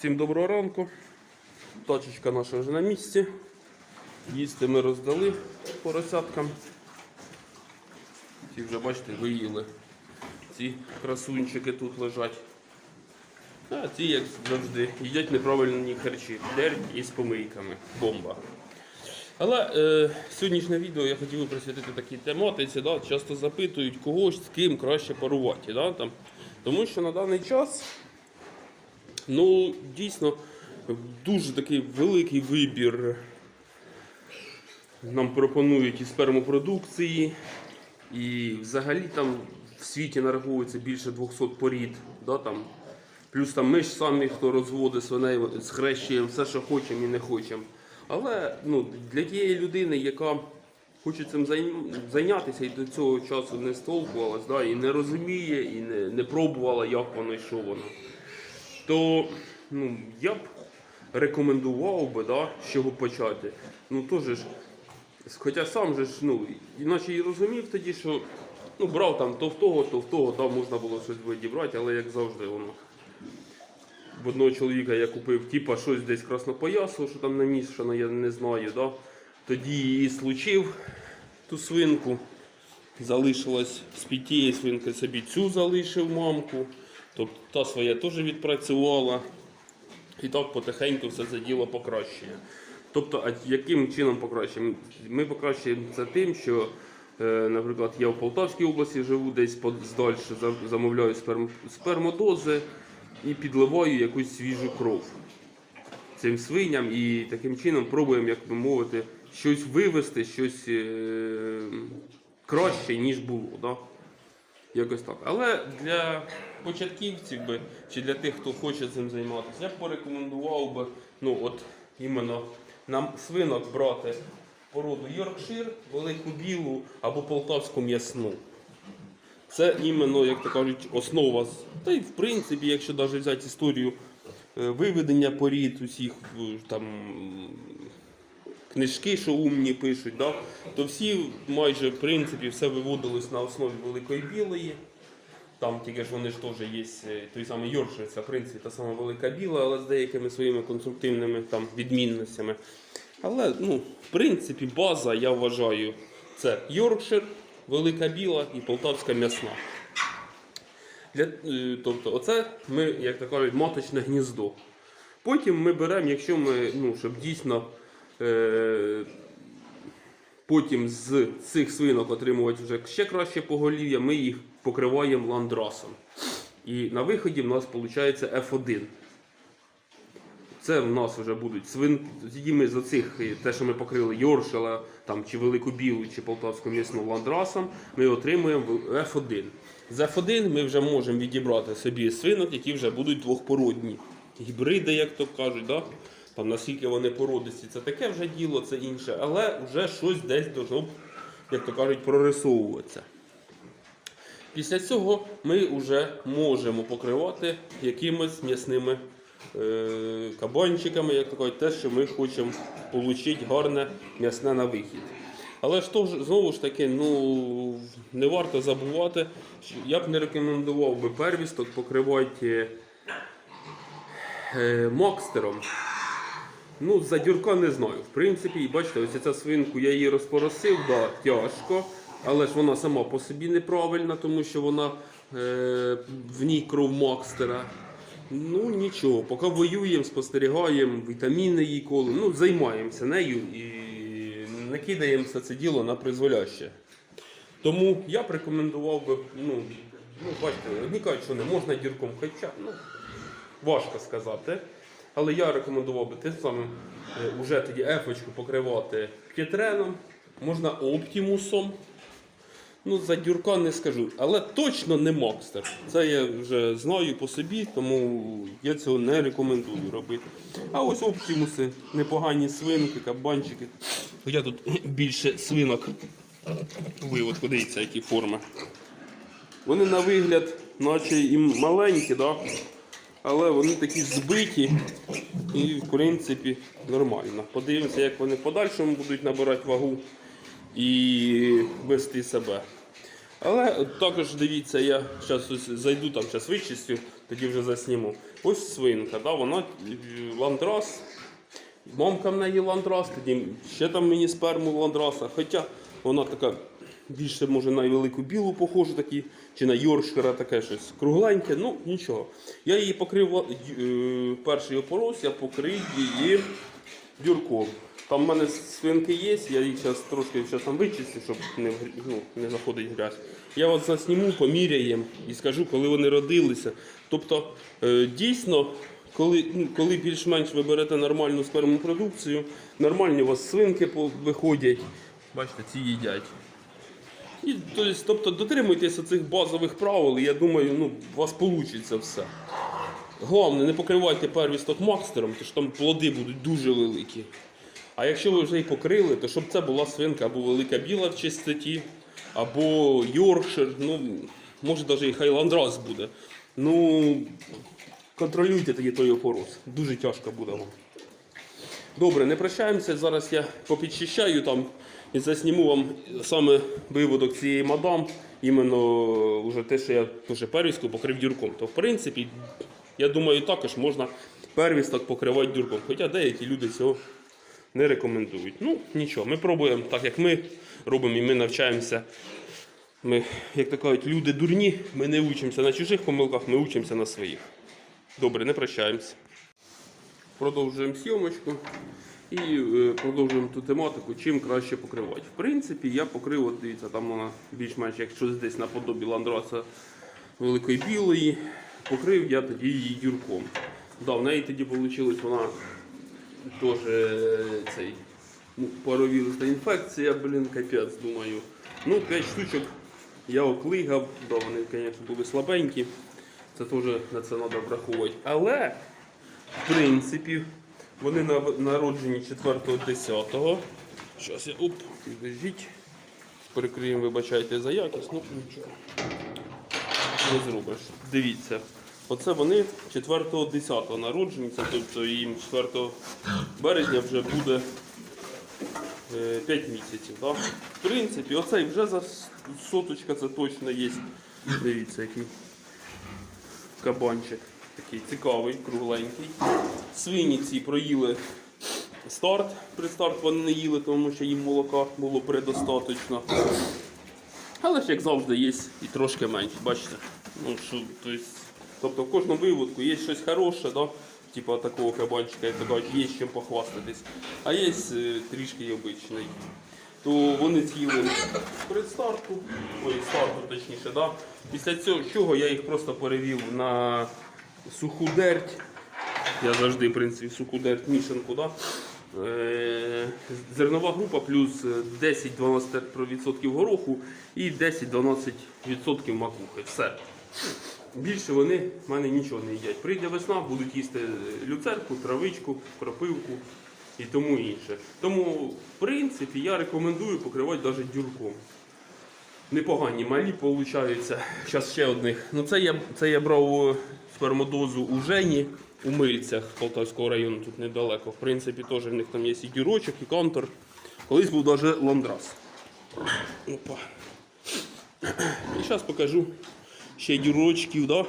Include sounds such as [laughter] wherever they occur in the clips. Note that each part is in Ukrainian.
Всім доброго ранку. Тачечка наша вже на місці. Їсти ми роздали поросяткам. Ці вже, бачите, виїли. Ці красунчики тут лежать. А ці, як завжди, їдять неправильні харчі. Дерь із помийками. Бомба. Але е, сьогоднішнє відео я хотів би присвятити такій тематиці. Да? Часто запитують, кого ж з ким краще парувати. Да? Там. Тому що на даний час ну, дійсно дуже такий великий вибір нам пропонують і спермопродукції, і взагалі там в світі нараховується більше 200 порід. Да, там. Плюс там ми ж самі, хто розводить свиней, схрещуємо все, що хочемо і не хочемо. Але ну, для тієї людини, яка хоче цим зайнятися і до цього часу не столкувалась, да, і не розуміє, і не, не пробувала, як воно і що воно, то ну, я б рекомендував би, да, з чого почати. Ну, теж хоча сам же ж, ну, іначе і розумів тоді, що ну, брав там то в того, то в того, там можна було щось відібрати, але як завжди воно. В одного чоловіка я купив типа щось десь краснопоясло, що там намішано, я не знаю. Да? Тоді її случив ту свинку. Залишилось з під тієї свинки собі цю залишив мамку. Тобто та своя теж відпрацювала. І так потихеньку все це діло покращує. Тобто, а яким чином покращуємо? Ми покращуємо це тим, що, е, наприклад, я в Полтавській області живу, десь здальше замовляю сперм, спермодози і підливаю якусь свіжу кров цим свиням і таким чином пробуємо, як би мовити, щось вивести, щось е, краще, ніж було. Да? Якось так. Але для початківців би, чи для тих, хто хоче цим займатися, я б порекомендував би ну, от, іменно нам свинок брати породу Йоркшир, велику білу або полтавську м'ясну. Це іменно, як то кажуть, основа. Та й в принципі, якщо навіть взяти історію е, виведення порід усіх е, там книжки, що умні пишуть, да, то всі майже в принципі все виводилось на основі великої білої. Там тільки ж вони ж теж є е, той самий Йоркшир, в принципі та сама велика біла, але з деякими своїми конструктивними там відмінностями. Але ну, в принципі база, я вважаю, це Йоркшир, велика біла і полтавська м'ясна. Для, е, тобто, оце ми, як то кажуть, маточне гніздо. Потім ми беремо, якщо ми, ну, щоб дійсно потім з цих свинок отримувати вже ще краще поголів'я, ми їх покриваємо ландрасом. І на виході в нас виходить F1. Це в нас вже будуть свинки. Тоді ми з оцих, е, те, що ми покрили Йоршела, там, чи Велику Білу, чи Полтавську м'ясну ландрасом, ми отримуємо F1. З F1 ми вже можемо відібрати собі свинок, які вже будуть двохпородні. Гібриди, як то кажуть, да? Там, наскільки вони породисті, це таке вже діло, це інше, але вже щось десь должно, як то кажуть, прорисовуватися. Після цього ми вже можемо покривати якимись м'ясними е, кабанчиками, як то кажуть, те, що ми хочемо отримати гарне м'ясне на вихід. Але ж то знову ж таки, ну, не варто забувати, я б не рекомендував би первісток покривати е, мокстером. Ну, за дюрка не знаю. В принципі, бачите, ось ця свинку я її розпоросив, да, тяжко. Але ж вона сама по собі неправильна, тому що вона е, в ній кров Макстера. Ну нічого, поки воюємо, спостерігаємо, вітаміни їй коли. Ну, займаємося нею і не кидаємо це діло на призволяще. Тому я б рекомендував би, ну, ну бачите, одні кажуть, що не можна дірком, хоча ну, важко сказати. Але я рекомендував би тим самим е, уже тоді ефочку покривати п'єтреном, можна оптімусом. Ну, за дюрка не скажу, але точно не Макстер. Це я вже знаю по собі, тому я цього не рекомендую робити. А ось оптимуси, непогані свинки, кабанчики. Я тут [clears throat] більше свинок виводку, дивіться, які форми. Вони на вигляд, наче і маленькі, да? Але вони такі збиті і в принципі нормально. Подивимося, як вони в подальшому будуть набирати вагу і вести себе. Але також дивіться, я зараз ось зайду там, зараз вичистю, тоді вже засніму. Ось свинка, да, вона е, ландрас. Мамка в неї ландрас, тоді ще там мені сперму ландраса. Хоча вона така більше може на велику білу похожа, такі, чи на Йоршкера таке щось кругленьке, ну нічого. Я її покрив е, перший опорос, я покрив її дюрком. Там в мене свинки є, я їх зараз трошки зараз там вичистю, щоб не, ну, не заходить грязь. Я от засніму, поміряємо і скажу, коли вони родилися. Тобто, е, дійсно, коли, ну, коли більш-менш ви берете нормальну спермопродукцію, нормальні у вас свинки виходять. Бачите, ці їдять. І, тобто дотримуйтеся цих базових правил, і я думаю, ну, у вас вийде все. Головне, не покривайте первісток макстером, тому що там плоди будуть дуже великі. А якщо ви вже і покрили, то щоб це була свинка або велика біла в чистоті, або Йоркшир, ну, може навіть і хайландрас буде. Ну, контролюйте тоді той опорос. Дуже тяжко буде вам. Добре, не прощаємося. Зараз я попідчищаю там і засніму вам саме виводок цієї мадам. Іменно вже те, що я теж первістку покрив дюрком. То в принципі, я думаю, також можна первісток покривати дюрком. Хоча деякі люди цього не рекомендують. Ну, нічого, ми пробуємо так, як ми робимо, і ми навчаємося. Ми, як то кажуть, люди дурні, ми не учимося на чужих помилках, ми учимося на своїх. Добре, не прощаємося. Продовжуємо зйомочку і е, продовжуємо ту тематику, чим краще покривати. В принципі, я покрив, от дивіться, там вона більш-менш як щось десь наподобі ландраса великої білої. Покрив я тоді її дюрком. Да, в неї тоді вийшло вона теж е, цей ну, паровірусна інфекція, блін, капець, думаю. Ну, 5 штучок я оклигав, да, вони, звісно, були слабенькі. Це теж на це треба враховувати. Але в принципі, вони на- народжені 4.10. Зараз я оп, підождіть. Перекриємо, вибачайте за якість, ну нічого. Не зробиш. Дивіться. Оце вони 4.10 народжені, це тобто їм 4 березня вже буде 5 місяців. Да? В принципі, оцей вже за соточка це точно є. Дивіться, який кабанчик. Такий цікавий, кругленький. Свині ці проїли старт. При старт вони не їли, тому що їм молока було предостаточно. Але ж як завжди є і трошки менше, бачите. Ну, що, то есть, тобто в кожному виводку є щось хороше, да? типу такого кабанчика, як то кажуть, є чим похвастатись. А є е, трішки обичний. То вони з'їли перед старту, ой, старту точніше, да? після цього чого я їх просто перевів на суху дерть. Я завжди, в принципі, суху дерть мішанку. Да? Е, Зернова група плюс 10-12% гороху і 10-12% макухи. Все. Більше вони в мене нічого не їдять. Прийде весна, будуть їсти люцерку, травичку, кропивку і тому інше. Тому, в принципі, я рекомендую покривати навіть дюрком. Непогані малі получаються. Зараз ще одних. Ну це я, це я брав спермодозу у Жені у Мильцях Полтавського району, тут недалеко. В принципі, теж в них там є і дюрочок, і кантор. Колись був навіть ландрас. Опа. [clears throat] І зараз покажу ще дюрочків. Да?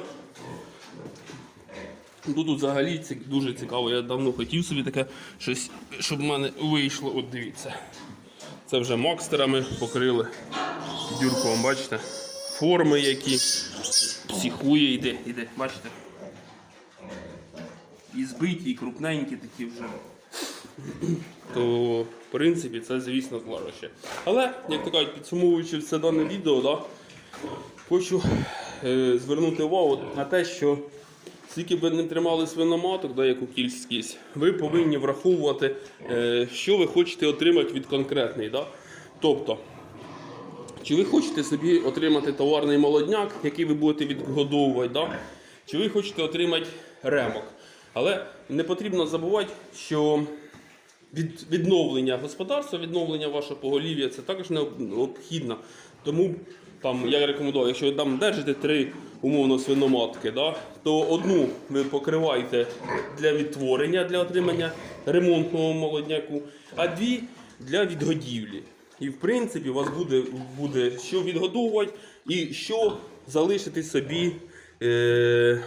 Тут взагалі дуже цікаво. Я давно хотів собі таке щось, щоб в мене вийшло. От дивіться. Це вже макстерами покрили дюрком, бачите? Форми які. Психує йде, йде, бачите? І збиті, і крупненькі такі вже. То, в принципі, це, звісно, злароще. Але, як то кажуть, підсумовуючи все дане відео, да, хочу е, звернути увагу на те, що скільки б не тримали свиноматок, да, яку кількість, ви повинні враховувати, е, що ви хочете отримати від конкретної. Да? Тобто, чи ви хочете собі отримати товарний молодняк, який ви будете відгодовувати, да? чи ви хочете отримати ремок. Але не потрібно забувати, що від, відновлення господарства, відновлення вашого поголів'я це також необхідно. Тому там я рекомендую, якщо ви там держите три умовно свиноматки, да, то одну ви покриваєте для відтворення, для отримання ремонтного молодняку, а дві для відгодівлі. І в принципі у вас буде, буде що відгодовувати і що залишити собі е,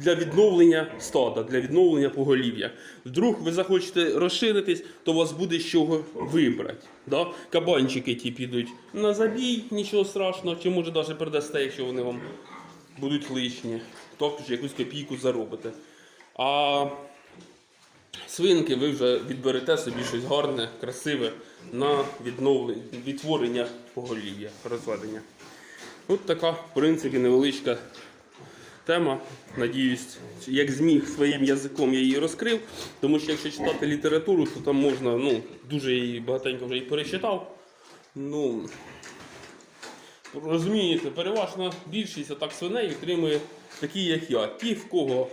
для відновлення стада, для відновлення поголів'я. Вдруг ви захочете розширитись, то у вас буде з чого вибрати. Да? Кабанчики ті підуть на забій, нічого страшного, чи може навіть передасте, якщо вони вам будуть лишні. Також якусь копійку заробите. А свинки ви вже відберете собі щось гарне, красиве на відновлення, відтворення поголів'я, розведення. От така, в принципі, невеличка тема. Надіюсь, як зміг своїм язиком я її розкрив. Тому що якщо читати літературу, то там можна, ну, дуже її багатенько вже і перечитав. Ну, розумієте, переважна більшість атак свиней отримує такі, як я. Ті, в кого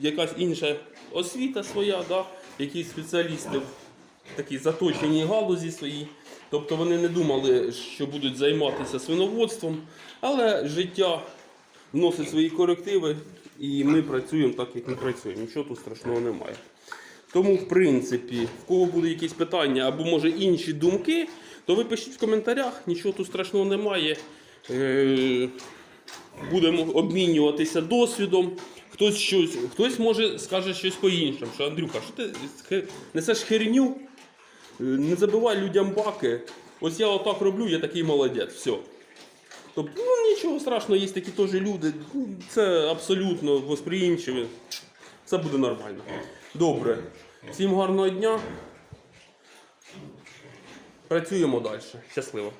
якась інша освіта своя, да? якісь спеціалісти в такій заточеній галузі своїй. Тобто вони не думали, що будуть займатися свиноводством, але життя вносить свої корективи, і ми працюємо так, як ми працюємо. Нічого тут страшного немає. Тому, в принципі, в кого будуть якісь питання або може інші думки, то ви пишіть в коментарях, нічого тут страшного немає. Е, будемо обмінюватися досвідом. Хтось щось, хтось може скаже щось по-іншому. Що Андрюха, що ти несеш херню? Е, Не забивай людям баки. Ось я отак роблю, я такий молодець. Все. Тобто, ну нічого страшного, є такі теж люди. Це абсолютно восприємчиві. Все буде нормально. Добре. Всім гарного дня. Працюємо далі. Щасливо.